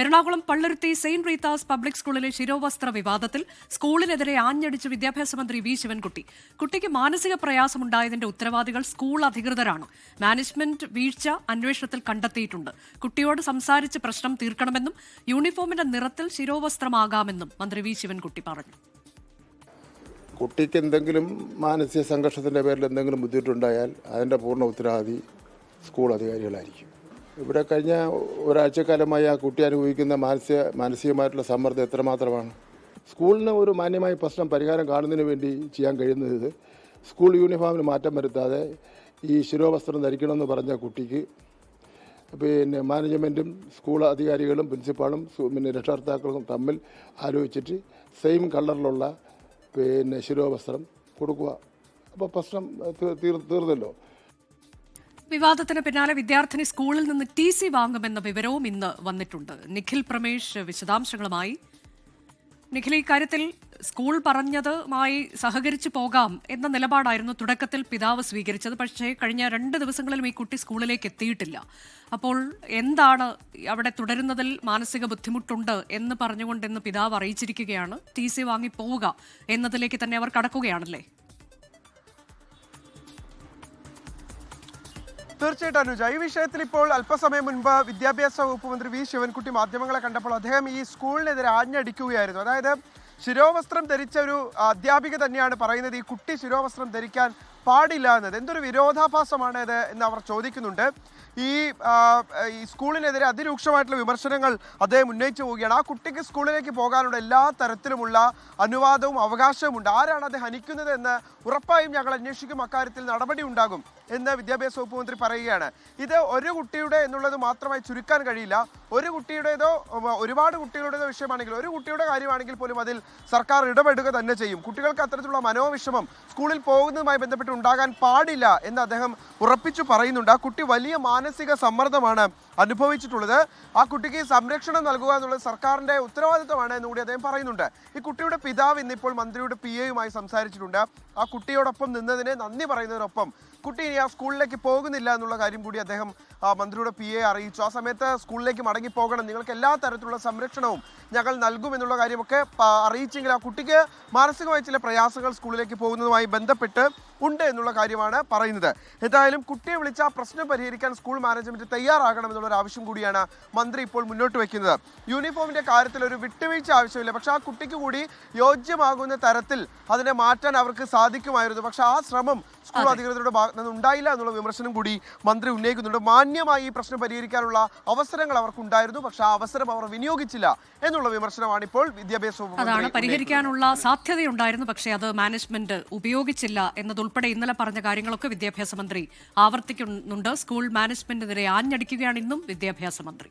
Ernakulam Palluruthy Saint Rita's public സ്കൂളിലെ ശിരോവസ്ത്ര വിവാദത്തിൽ സ്കൂളിനെതിരെ ആഞ്ഞടിച്ച് വിദ്യാഭ്യാസ മന്ത്രി വി ശിവൻകുട്ടി. കുട്ടിക്ക് മാനസിക പ്രയാസമുണ്ടായതിന്റെ ഉത്തരവാദികൾ സ്കൂൾ അധികൃതരാണ്. മാനേജ്മെന്റ് വീഴ്ച അന്വേഷണത്തിൽ കണ്ടെത്തിയിട്ടുണ്ട്. കുട്ടിയോട് സംസാരിച്ച് പ്രശ്നം തീർക്കണമെന്നും യൂണിഫോമിന്റെ നിറത്തിൽ ശിരോവസ്ത്രമാകാമെന്നും മന്ത്രി വി ശിവൻകുട്ടി പറഞ്ഞു. കുട്ടിക്ക് എന്തെങ്കിലും മാനസിക സംഘർഷത്തിന്റെ പേരിൽ എന്തെങ്കിലും ബുദ്ധിമുട്ടുണ്ടായാൽ അതിന്റെ പൂർണ ഉത്തരവാദി സ്കൂൾ അധികാരികളായിരിക്കും. ഇവിടെ കഴിഞ്ഞ ഒരാഴ്ചക്കാലമായി ആ കുട്ടി അനുഭവിക്കുന്ന മാനസിക മാനസികമായിട്ടുള്ള സമ്മർദ്ദം എത്രമാത്രമാണ്? സ്കൂളിന് ഒരു മാന്യമായ പ്രശ്നം പരിഹാരം കാണുന്നതിന് വേണ്ടി ചെയ്യാൻ കഴിയുന്നത് സ്കൂൾ യൂണിഫോമിന് മാറ്റം വരുത്താതെ ഈ ശിരോവസ്ത്രം ധരിക്കണമെന്ന് പറഞ്ഞ കുട്ടിക്ക് പിന്നെ മാനേജ്മെന്റും സ്കൂൾ അധികാരികളും പ്രിൻസിപ്പാളും പിന്നെ രക്ഷകർത്താക്കളും തമ്മിൽ ആലോചിച്ചിട്ട് സെയിം കളറിലുള്ള പിന്നെ ശിരോവസ്ത്രം കൊടുക്കുക. അപ്പോൾ പ്രശ്നം തീർ- തീർന്നല്ലോ. വിവാദത്തിന് പിന്നാലെ വിദ്യാർത്ഥിനി സ്കൂളിൽ നിന്ന് ടി സി വാങ്ങുമെന്ന വിവരവും ഇന്ന് വന്നിട്ടുണ്ട്. നിഖിൽ പ്രമേഷ് വിശദാംശങ്ങളുമായി. നിഖിൽ ഇക്കാര്യത്തിൽ സ്കൂൾ പറഞ്ഞതുമായി സഹകരിച്ചു പോകാം എന്ന നിലപാടായിരുന്നു തുടക്കത്തിൽ പിതാവ് സ്വീകരിച്ചത്. പക്ഷേ കഴിഞ്ഞ രണ്ട് ദിവസങ്ങളിലും ഈ കുട്ടി സ്കൂളിലേക്ക് എത്തിയിട്ടില്ല. അപ്പോൾ എന്താണ് അവിടെ തുടരുന്നതിൽ മാനസിക ബുദ്ധിമുട്ടുണ്ട് എന്ന് പറഞ്ഞുകൊണ്ട് ഇന്ന് പിതാവ് അറിയിച്ചിരിക്കുകയാണ്. ടി സി വാങ്ങി പോവുക എന്നതിലേക്ക് തന്നെ അവർ കടക്കുകയാണല്ലേ? തീർച്ചയായിട്ടും അനുജ ഈ വിഷയത്തിൽ ഇപ്പോൾ അല്പസമയം മുൻപ് വിദ്യാഭ്യാസ വകുപ്പ് മന്ത്രി വി ശിവൻകുട്ടി മാധ്യമങ്ങളെ കണ്ടപ്പോൾ അദ്ദേഹം ഈ സ്കൂളിനെതിരെ ആഞ്ഞടിക്കുകയായിരുന്നു. അതായത് ശിരോവസ്ത്രം ധരിച്ച ഒരു അധ്യാപിക തന്നെയാണ് പറയുന്നത്. ഈ കുട്ടി ശിരോവസ്ത്രം ധരിക്കാൻ പാടില്ല എന്നത് എന്തൊരു വിരോധാഭാസമാണ് ഇത് എന്ന് അവർ ചോദിക്കുന്നുണ്ട്. ഈ സ്കൂളിനെതിരെ അതിരൂക്ഷമായിട്ടുള്ള വിമർശനങ്ങൾ അദ്ദേഹം ഉന്നയിച്ചു പോവുകയാണ്. ആ കുട്ടിക്ക് സ്കൂളിലേക്ക് പോകാനുള്ള എല്ലാ തരത്തിലുമുള്ള അനുവാദവും അവകാശവും ഉണ്ട് ആരാണ് അത് ഹനിക്കുന്നത് എന്ന് ഉറപ്പായും ഞങ്ങൾ അന്വേഷിക്കും. അക്കാര്യത്തിൽ നടപടി ഉണ്ടാകും എന്ന് വിദ്യാഭ്യാസ വകുപ്പ് മന്ത്രി പറയുകയാണ്. ഇത് ഒരു കുട്ടിയുടെ എന്നുള്ളത് മാത്രമായി ചുരുക്കാൻ കഴിയില്ല. ഒരു കുട്ടിയുടേതോ ഒരുപാട് കുട്ടികളുടേതോ വിഷയമാണെങ്കിൽ ഒരു കുട്ടിയുടെ കാര്യമാണെങ്കിൽ പോലും അതിൽ സർക്കാർ ഇടപെടുക തന്നെ ചെയ്യും. കുട്ടികൾക്ക് അത്തരത്തിലുള്ള മനോവിഷമം സ്കൂളിൽ പോകുന്നതുമായി ബന്ധപ്പെട്ട് ഉണ്ടാകാൻ പാടില്ല എന്ന് അദ്ദേഹം ഉറപ്പിച്ചു പറയുന്നുണ്ട്. ആ കുട്ടി വലിയ മാനസിക സമ്മർദ്ദമാണ് അനുഭവിച്ചിട്ടുള്ളത്. ആ കുട്ടിക്ക് സംരക്ഷണം നൽകുക എന്നുള്ളത് സർക്കാരിന്റെ ഉത്തരവാദിത്തമാണ് എന്നുകൂടി അദ്ദേഹം പറയുന്നുണ്ട്. ഈ കുട്ടിയുടെ പിതാവ് ഇന്നിപ്പോൾ മന്ത്രിയുടെ പി എയുമായി സംസാരിച്ചിട്ടുണ്ട്. ആ കുട്ടിയോടൊപ്പം നിന്നതിനെ നന്ദി പറയുന്നതിനൊപ്പം കുട്ടി ഇനി ആ സ്കൂളിലേക്ക് പോകുന്നില്ല എന്നുള്ള കാര്യം കൂടി അദ്ദേഹം മന്ത്രിയുടെ പി എ അറിയിച്ചു. ആ സമയത്ത് സ്കൂളിലേക്ക് മടങ്ങി പോകണം നിങ്ങൾക്ക് എല്ലാ തരത്തിലുള്ള സംരക്ഷണവും ഞങ്ങൾ നൽകും എന്നുള്ള കാര്യമൊക്കെ അറിയിച്ചെങ്കിൽ ആ കുട്ടിക്ക് മാനസികമായ ചില പ്രയാസങ്ങൾ സ്കൂളിലേക്ക് പോകുന്നതുമായി ബന്ധപ്പെട്ട് ഉണ്ട് എന്നുള്ള കാര്യമാണ് പറയുന്നത്. എന്തായാലും കുട്ടിയെ വിളിച്ച പ്രശ്നം പരിഹരിക്കാൻ സ്കൂൾ മാനേജ്മെന്റ് തയ്യാറാകണം എന്നുള്ള ഒരു ആവശ്യം കൂടിയാണ് മന്ത്രി ഇപ്പോൾ മുന്നോട്ട് വെക്കുന്നത്. യൂണിഫോമിന്റെ കാര്യത്തിൽ ഒരു വിട്ടുവീഴ്ച ആവശ്യമില്ല. പക്ഷെ ആ കുട്ടിക്ക് കൂടി യോജ്യമാകുന്ന തരത്തിൽ അതിനെ മാറ്റാൻ അവർക്ക് സാധിക്കുമായിരുന്നു. പക്ഷെ ആ ശ്രമം സ്കൂൾ അധികൃതരുടെ ഭാഗത്ത് നിന്ന് ഉണ്ടായില്ല എന്നുള്ള വിമർശനം കൂടി മന്ത്രി ഉന്നയിക്കുന്നുണ്ട്. മാന്യമായി ഈ പ്രശ്നം പരിഹരിക്കാനുള്ള അവസരങ്ങൾ അവർക്കുണ്ടായിരുന്നു പക്ഷെ ആ അവസരം അവർ വിനിയോഗിച്ചില്ല എന്നുള്ള വിമർശനമാണ് ഇപ്പോൾ വിദ്യാഭ്യാസ വകുപ്പ് അതാണ് പരിഹരിക്കാനുള്ള സാധ്യതയുണ്ടായിരുന്നു പക്ഷേ അത് മാനേജ്മെന്റ് ഉപയോഗിച്ചില്ല എന്നതുൾപ്പെടെ ഇന്നലെ പറഞ്ഞ കാര്യങ്ങളൊക്കെ വിദ്യാഭ്യാസ മന്ത്രി ആവർത്തിക്കുന്നുണ്ട്. സ്കൂൾ മാനേജ്മെന്റിനെതിരെ ആഞ്ഞടിക്കുകയാണ് ഇന്നും വിദ്യാഭ്യാസ മന്ത്രി.